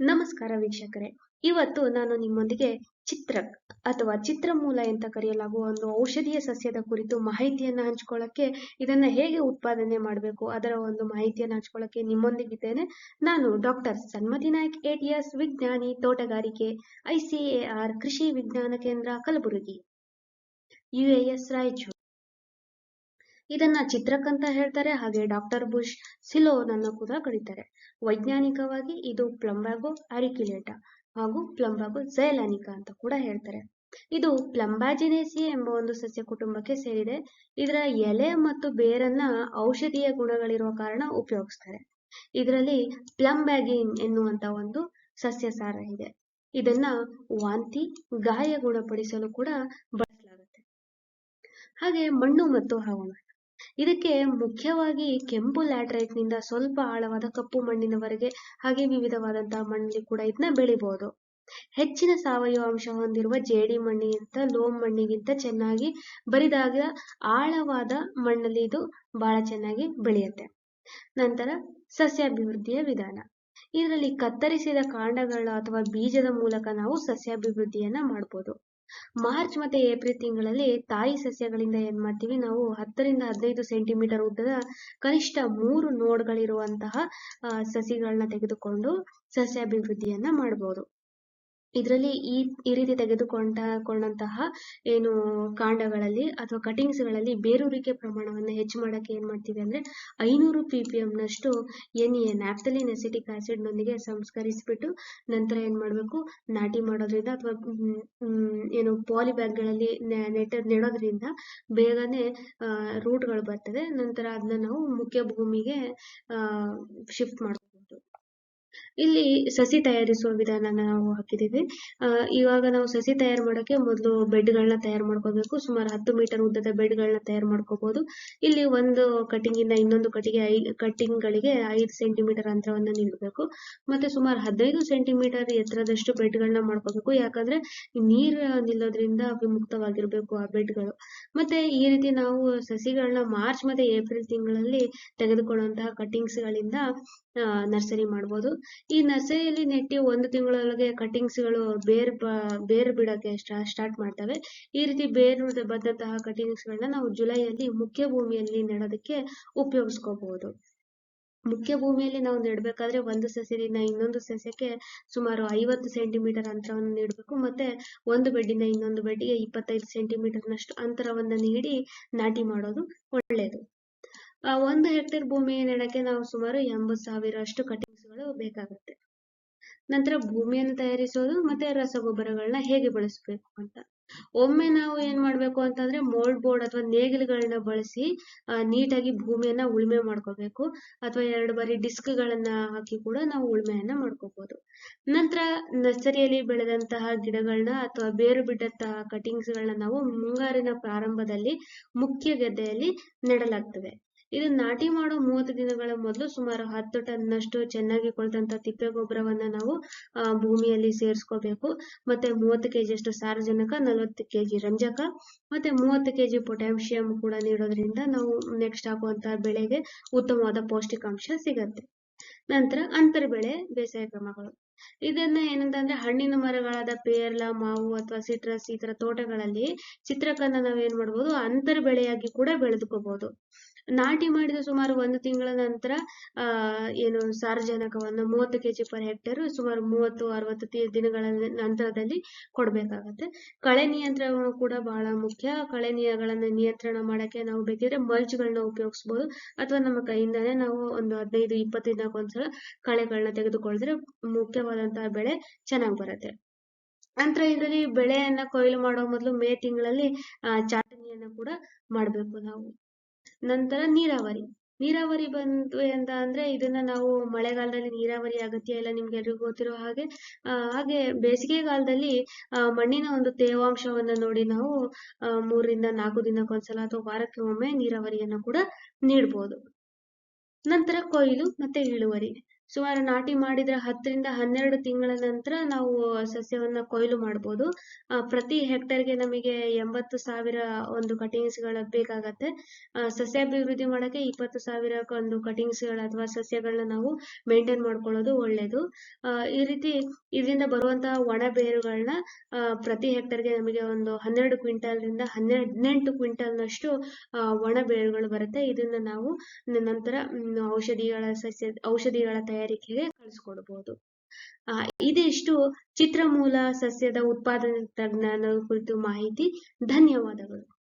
ನಮಸ್ಕಾರ ವೀಕ್ಷಕರೇ. ಇವತ್ತು ನಾನು ನಿಮ್ಮೊಂದಿಗೆ ಚಿತ್ರ ಅಥವಾ ಚಿತ್ರಮೂಲ ಅಂತ ಕರೆಯಲಾಗುವ ಒಂದು ಔಷಧೀಯ ಸಸ್ಯದ ಕುರಿತು ಮಾಹಿತಿಯನ್ನ ಹಂಚ್ಕೊಳ್ಳಕ್ಕೆ ಇದನ್ನ ಹೇಗೆ ಉತ್ಪಾದನೆ ಮಾಡಬೇಕು ಅದರ ಒಂದು ಮಾಹಿತಿಯನ್ನು ಹಂಚ್ಕೊಳ್ಳಕ್ಕೆ ನಿಮ್ಮೊಂದಿಗಿದ್ದೇನೆ. ನಾನು ಡಾಕ್ಟರ್ ಸನ್ಮತಿ ನಾಯ್ಕ್ ಎಟಿಎಸ್ ವಿಜ್ಞಾನಿ, ತೋಟಗಾರಿಕೆ ಐಸಿಎಆರ್ ಕೃಷಿ ವಿಜ್ಞಾನ ಕೇಂದ್ರ, ಕಲಬುರಗಿ. ಯುಎಎಸ್ ರಾಯಚೂರು. ಇದನ್ನ ಚಿತ್ರಕ್ ಅಂತ ಹೇಳ್ತಾರೆ. ಹಾಗೆ ಡಾಕ್ಟರ್ ಬುಷ್ ಸಿಲೋನ್ ಅನ್ನು ಕೂಡ ಕರೀತಾರೆ. ವೈಜ್ಞಾನಿಕವಾಗಿ ಇದು ಪ್ಲಂಬಾಗೋ ಅರಿಕ್ಯುಲೇಟ ಹಾಗೂ ಪ್ಲಂಬಾಗೋ ಜಯಲಾನಿಕ ಅಂತ ಕೂಡ ಹೇಳ್ತಾರೆ. ಇದು ಪ್ಲಂಬಾಜಿನೇಸಿ ಎಂಬ ಒಂದು ಸಸ್ಯ ಕುಟುಂಬಕ್ಕೆ ಸೇರಿದೆ. ಇದರ ಎಲೆ ಮತ್ತು ಬೇರನ್ನ ಔಷಧೀಯ ಗುಣಗಳಿರುವ ಕಾರಣ ಉಪಯೋಗಿಸ್ತಾರೆ. ಇದರಲ್ಲಿ ಪ್ಲಂಬ್ಯಾಗಿನ್ ಎನ್ನುವಂತ ಒಂದು ಸಸ್ಯಸಾರ ಇದೆ. ಇದನ್ನ ವಾಂತಿ, ಗಾಯ ಗುಣಪಡಿಸಲು ಕೂಡ ಬಳಸಲಾಗುತ್ತೆ. ಹಾಗೆ ಮಣ್ಣು ಮತ್ತು ಹವಾಮಾನ ಇದಕ್ಕೆ ಮುಖ್ಯವಾಗಿ ಕೆಂಪು ಲ್ಯಾಟ್ರೈಟ್ನಿಂದ ಸ್ವಲ್ಪ ಆಳವಾದ ಕಪ್ಪು ಮಣ್ಣಿನವರೆಗೆ ಹಾಗೆ ವಿವಿಧವಾದಂತಹ ಮಣ್ಣಲ್ಲಿ ಕೂಡ ಇದನ್ನ ಬೆಳಿಬಹುದು ಹೆಚ್ಚಿನ ಸಾವಯವ ಅಂಶ ಹೊಂದಿರುವ ಜೇಡಿ ಮಣ್ಣಿಗಿಂತ ಲೋಮ್ ಮಣ್ಣಿಗಿಂತ ಚೆನ್ನಾಗಿ ಬರಿದಾದ ಆಳವಾದ ಮಣ್ಣಲ್ಲಿ ಇದು ಬಹಳ ಚೆನ್ನಾಗಿ ಬೆಳೆಯುತ್ತೆ. ನಂತರ ಸಸ್ಯ ಅಭಿವೃದ್ಧಿಯ ವಿಧಾನ. ಇದರಲ್ಲಿ ಕತ್ತರಿಸಿದ ಕಾಂಡಗಳ ಅಥವಾ ಬೀಜದ ಮೂಲಕ ನಾವು ಸಸ್ಯಾಭಿವೃದ್ಧಿಯನ್ನ ಮಾಡ್ಬೋದು. ಮಾರ್ಚ್ ಮತ್ತೆ ಏಪ್ರಿಲ್ ತಿಂಗಳಲ್ಲಿ ತಾಯಿ ಸಸ್ಯಗಳಿಂದ ಏನ್ ಮಾಡ್ತೀವಿ ನಾವು ಹತ್ತರಿಂದ ಹದಿನೈದು ಸೆಂಟಿಮೀಟರ್ ಉದ್ದದ ಕನಿಷ್ಠ ಮೂರು ನೋಡ್ಗಳಿರುವಂತಹ ಸಸಿಗಳನ್ನ ತೆಗೆದುಕೊಂಡು ಸಸ್ಯ ಅಭಿವೃದ್ಧಿಯನ್ನ ಮಾಡಬಹುದು ಇದರಲ್ಲಿ ಈ ಈ ರೀತಿ ತೆಗೆದುಕೊಂಡಕೊಂಡಂತಹ ಏನು ಕಾಂಡಗಳಲ್ಲಿ ಅಥವಾ ಕಟಿಂಗ್ಸ್ಗಳಲ್ಲಿ ಬೇರೂರಿಕೆ ಪ್ರಮಾಣವನ್ನು ಹೆಚ್ಚು ಮಾಡಕ್ಕೆ ಏನ್ ಮಾಡ್ತೀವಿ ಅಂದ್ರೆ ಐನೂರು ಪಿ ಪಿ ಎಂ ನಷ್ಟು N A naphthalene acetic acid ನೊಂದಿಗೆ ಸಂಸ್ಕರಿಸಿಬಿಟ್ಟು ನಂತರ ಏನ್ ಮಾಡ್ಬೇಕು? ನಾಟಿ ಮಾಡೋದ್ರಿಂದ ಅಥವಾ ಏನು ಪಾಲಿ ಬ್ಯಾಗ್ಗಳಲ್ಲಿ ನೆಟ್, ನೆಡೋದ್ರಿಂದ ಬೇಗನೆ ರೂಟ್ಗಳು ಬರ್ತದೆ. ನಂತರ ಅದನ್ನ ನಾವು ಮುಖ್ಯ ಭೂಮಿಗೆ ಶಿಫ್ಟ್ ಮಾಡ್ಕೋಬಹುದು ಇಲ್ಲಿ ಸಸಿ ತಯಾರಿಸುವ ವಿಧಾನ ನಾವು ಹಾಕಿದೀವಿ ಇವಾಗ ನಾವು ಸಸಿ ತಯಾರು ಮಾಡೋಕೆ ಮೊದಲು ಬೆಡ್ಗಳನ್ನ ತಯಾರು ಮಾಡ್ಕೋಬೇಕು. ಸುಮಾರು ಹತ್ತು ಮೀಟರ್ ಉದ್ದದ ಬೆಡ್ಗಳನ್ನ ತಯಾರು ಮಾಡ್ಕೋಬಹುದು ಇಲ್ಲಿ ಒಂದು ಕಟಿಂಗ್ ಇಂದ ಇನ್ನೊಂದು ಕಟ್ಟಿಗೆ ಐ ಕಟಿಂಗ್ ಗಳಿಗೆ ಐದು ಸೆಂಟಿಮೀಟರ್ ಅಂತರವನ್ನ ನೀಡಬೇಕು. ಮತ್ತೆ ಸುಮಾರು ಹದಿನೈದು ಸೆಂಟಿಮೀಟರ್ ಎತ್ತರದಷ್ಟು ಬೆಡ್ಗಳನ್ನ ಮಾಡ್ಕೋಬೇಕು. ಯಾಕಂದ್ರೆ ನೀರು ನಿಲ್ಲೋದ್ರಿಂದ ವಿಮುಕ್ತವಾಗಿರ್ಬೇಕು ಆ ಬೆಡ್ಗಳು. ಮತ್ತೆ ಈ ರೀತಿ ನಾವು ಸಸಿಗಳನ್ನ ಮಾರ್ಚ್ ಮತ್ತೆ ಏಪ್ರಿಲ್ ತಿಂಗಳಲ್ಲಿ ತೆಗೆದುಕೊಳ್ಳುವಂತಹ ಕಟಿಂಗ್ಸ್ ಗಳಿಂದ ನರ್ಸರಿ ಮಾಡ್ಬೋದು. ಈ ನಸೆಯಲ್ಲಿ ನೆಟ್ಟಿ ಒಂದು ತಿಂಗಳೊಳಗೆ ಕಟಿಂಗ್ಸ್ಗಳು ಬೇರ್ ಬೇರ್ ಬಿಡೋಕೆ ಸ್ಟಾರ್ಟ್ ಮಾಡ್ತವೆ. ಈ ರೀತಿ ಬೇರು ಬಂದಂತಹ ಕಟಿಂಗ್ಸ್ ಗಳನ್ನ ನಾವು ಜುಲೈಯಲ್ಲಿ ಮುಖ್ಯ ಭೂಮಿಯಲ್ಲಿ ನೆಡೋದಕ್ಕೆ ಉಪಯೋಗಿಸ್ಕೋಬಹುದು ಮುಖ್ಯ ಭೂಮಿಯಲ್ಲಿ ನಾವು ನೆಡಬೇಕಾದ್ರೆ ಒಂದು ಸಸ್ಯದಿಂದ ಇನ್ನೊಂದು ಸಸ್ಯಕ್ಕೆ ಸುಮಾರು ಐವತ್ತು ಸೆಂಟಿಮೀಟರ್ ಅಂತರವನ್ನು ನೀಡಬೇಕು ಮತ್ತೆ ಒಂದು ಬೆಡ್ಡಿಂದ ಇನ್ನೊಂದು ಬೆಡ್ಡಿಗೆ ಇಪ್ಪತ್ತೈದು ಸೆಂಟಿಮೀಟರ್ನಷ್ಟು ಅಂತರವನ್ನು ನೀಡಿ ನಾಟಿ ಮಾಡೋದು ಒಳ್ಳೆಯದು ಒಂದು ಹೆಕ್ಟೇರ್ ಭೂಮಿ ನೆಡಕ್ಕೆ ನಾವು ಸುಮಾರು ಎಂಬತ್ತು ಸಾವಿರ ಅಷ್ಟು ಬೇಕಾಗುತ್ತೆ. ನಂತರ ಭೂಮಿಯನ್ನು ತಯಾರಿಸೋದು ಮತ್ತೆ ರಸಗೊಬ್ಬರಗಳನ್ನ ಹೇಗೆ ಬಳಸಬೇಕು ಅಂತ. ಒಮ್ಮೆ ನಾವು ಏನ್ ಮಾಡ್ಬೇಕು ಅಂತಂದ್ರೆ ಮೋಲ್ಡ್ ಬೋರ್ಡ್ ಅಥವಾ ನೇಗಿಲುಗಳನ್ನ ಬಳಸಿ ನೀಟಾಗಿ ಭೂಮಿಯನ್ನ ಉಳುಮೆ ಮಾಡ್ಕೋಬೇಕು. ಅಥವಾ ಎರಡು ಬಾರಿ ಡಿಸ್ಕ್ ಗಳನ್ನ ಹಾಕಿ ಕೂಡ ನಾವು ಉಳುಮೆಯನ್ನ ಮಾಡ್ಕೋಬಹುದು ನಂತರ ನರ್ಸರಿಯಲ್ಲಿ ಬೆಳೆದಂತಹ ಗಿಡಗಳನ್ನ ಅಥವಾ ಬೇರು ಬಿಟ್ಟಂತಹ ಕಟಿಂಗ್ಸ್ ಗಳನ್ನ ನಾವು ಮುಂಗಾರಿನ ಪ್ರಾರಂಭದಲ್ಲಿ ಮುಖ್ಯ ಗದ್ದೆಯಲ್ಲಿ ನೆಡಲಾಗ್ತದೆ. ಇದು ನಾಟಿ ಮಾಡೋ ಮೂವತ್ತು ದಿನಗಳ ಮೊದಲು ಸುಮಾರು ಹತ್ತು ಟನ್ನಷ್ಟು ಚೆನ್ನಾಗಿ ಕೊಳ್ತಂತ ತಿಪ್ಪೆ ಗೊಬ್ಬರವನ್ನ ನಾವು ಭೂಮಿಯಲ್ಲಿ ಸೇರಿಸ್ಕೋಬೇಕು. ಮತ್ತೆ ಮೂವತ್ತು ಕೆಜಿ ಅಷ್ಟು ಸಾರಜನಕ, ನಲವತ್ತು ಕೆಜಿ ರಂಜಕ, ಮತ್ತೆ ಮೂವತ್ತು ಕೆಜಿ ಪೊಟ್ಯಾಷಿಯಂ ಕೂಡ ನೀಡೋದ್ರಿಂದ ನಾವು ನೆಕ್ಸ್ಟ್ ಹಾಕುವಂತ ಬೆಳೆಗೆ ಉತ್ತಮವಾದ ಪೌಷ್ಟಿಕಾಂಶ ಸಿಗತ್ತೆ. ನಂತರ ಅಂತರ ಬೆಳೆ, ಬೇಸಾಯ ಕ್ರಮಗಳು. ಇದನ್ನ ಏನಂತಂದ್ರೆ ಹಣ್ಣಿನ ಮರಗಳಾದ ಪೇರ್ಲ, ಮಾವು ಅಥವಾ ಸಿಟ್ರಸ್ ಈ ತರ ತೋಟಗಳಲ್ಲಿ ಚಿತ್ರಕನ್ನ ನಾವೇನ್ ಮಾಡ್ಬೋದು ಅಂತರ ಬೆಳೆಯಾಗಿ ಕೂಡ ಬೆಳೆದುಕೋಬಹುದು ನಾಟಿ ಮಾಡಿದ ಸುಮಾರು ಒಂದು ತಿಂಗಳ ನಂತರ, ಆ, ಏನು ಸಾರಜನಕವನ್ನು ಮೂವತ್ತು ಕೆಜಿ ಪರ್ ಹೆಕ್ಟೇರ್ ಸುಮಾರು ಮೂವತ್ತು, ಅರವತ್ತು ದಿನಗಳ ನಂತರದಲ್ಲಿ ಕೊಡ್ಬೇಕಾಗತ್ತೆ. ಕಳೆ ನಿಯಂತ್ರಣ ಕೂಡ ಬಹಳ ಮುಖ್ಯ. ಕಳೆ ನಿಯಗಳನ್ನ ನಿಯಂತ್ರಣ ಮಾಡಕ್ಕೆ ನಾವು ಬೇಕಿದ್ರೆ ಮಲ್ಚ್ಗಳನ್ನ ಉಪಯೋಗಿಸಬಹುದು ಅಥವಾ ನಮ್ಮ ಕೈಯಿಂದಾನೇ ನಾವು ಒಂದು ಹದಿನೈದು, ಇಪ್ಪತ್ತು ದಿನಕ್ಕೊಂದ್ಸಲ ಕಳೆಗಳನ್ನ ತೆಗೆದುಕೊಳ್ಳಿದ್ರೆ ಮುಖ್ಯವಾದಂತಹ ಬೆಳೆ ಚೆನ್ನಾಗಿ ಬರುತ್ತೆ. ನಂತರ ಇದರಲ್ಲಿ ಬೆಳೆಯನ್ನ ಕೊಯ್ಲು ಮಾಡೋ ಮೊದಲು ಮೇ ತಿಂಗಳಲ್ಲಿ ಚಾಟಣಿಯನ್ನ ಕೂಡ ಮಾಡ್ಬೇಕು ನಾವು. ನಂತರ ನೀರಾವರಿ. ನೀರಾವರಿ ಬಂತು ಅಂತ ಅಂದ್ರೆ ಇದನ್ನ ನಾವು ಮಳೆಗಾಲದಲ್ಲಿ ನೀರಾವರಿ ಅಗತ್ಯ ಇಲ್ಲ ನಿಮ್ಗೆ ಎಲ್ರಿಗೂ ಗೊತ್ತಿರೋ ಹಾಗೆ ಹಾಗೆ ಬೇಸಿಗೆಗಾಲದಲ್ಲಿ ಮಣ್ಣಿನ ಒಂದು ತೇವಾಂಶವನ್ನ ನೋಡಿ ನಾವು ಮೂರರಿಂದ ನಾಲ್ಕು ದಿನಕ್ಕೊಂದ್ಸಲ ಅಥವಾ ವಾರಕ್ಕೆ ಒಮ್ಮೆ ನೀರಾವರಿಯನ್ನ ಕೂಡ ನೀಡಬಹುದು ನಂತರ ಕೊಯ್ಲು ಮತ್ತೆ ಇಳುವರಿ. ಸುಮಾರು ನಾಟಿ ಮಾಡಿದ್ರೆ ಹತ್ತರಿಂದ ಹನ್ನೆರಡು ತಿಂಗಳ ನಂತರ ನಾವು ಸಸ್ಯವನ್ನ ಕೊಯ್ಲು ಮಾಡ್ಬೋದು. ಪ್ರತಿ ಹೆಕ್ಟರ್ಗೆ ನಮಗೆ ಎಂಬತ್ತು ಸಾವಿರ ಒಂದು ಕಟಿಂಗ್ಸ್ಗಳ ಬೇಕಾಗತ್ತೆ. ಆ, ಸಸ್ಯಾಭಿವೃದ್ಧಿ ಮಾಡಕ್ಕೆ ಇಪ್ಪತ್ತು ಸಾವಿರ ಒಂದು ಕಟಿಂಗ್ಸ್ಗಳ ಅಥವಾ ಸಸ್ಯಗಳನ್ನ ನಾವು ಮೇಂಟೈನ್ ಮಾಡ್ಕೊಳ್ಳೋದು ಒಳ್ಳೇದು. ಆ, ಈ ರೀತಿ ಇದರಿಂದ ಬರುವಂತಹ ಒಣ ಬೇರುಗಳನ್ನ ಪ್ರತಿ ಹೆಕ್ಟರ್ಗೆ ನಮಗೆ ಒಂದು ಹನ್ನೆರಡು ಕ್ವಿಂಟಲ್ರಿಂದ ಹನ್ನೆರಡು ಕ್ವಿಂಟಲ್ನಷ್ಟು ಒಣ ಬೇರುಗಳು ಬರುತ್ತೆ. ಇದನ್ನ ನಾವು ನಂತರ ಔಷಧಿಗಳ ಸಸ್ಯ ಔಷಧಿಗಳ ತಯಾರಿಕೆಗೆ ಕಳಿಸ್ಕೊಡ್ಬೋದು. ಆ, ಇದಿಷ್ಟು ಚಿತ್ರಮೂಲ ಸಸ್ಯದ ಉತ್ಪಾದನೆ ತಂತ್ರಜ್ಞಾನದ ಕುರಿತು ಮಾಹಿತಿ. ಧನ್ಯವಾದಗಳು.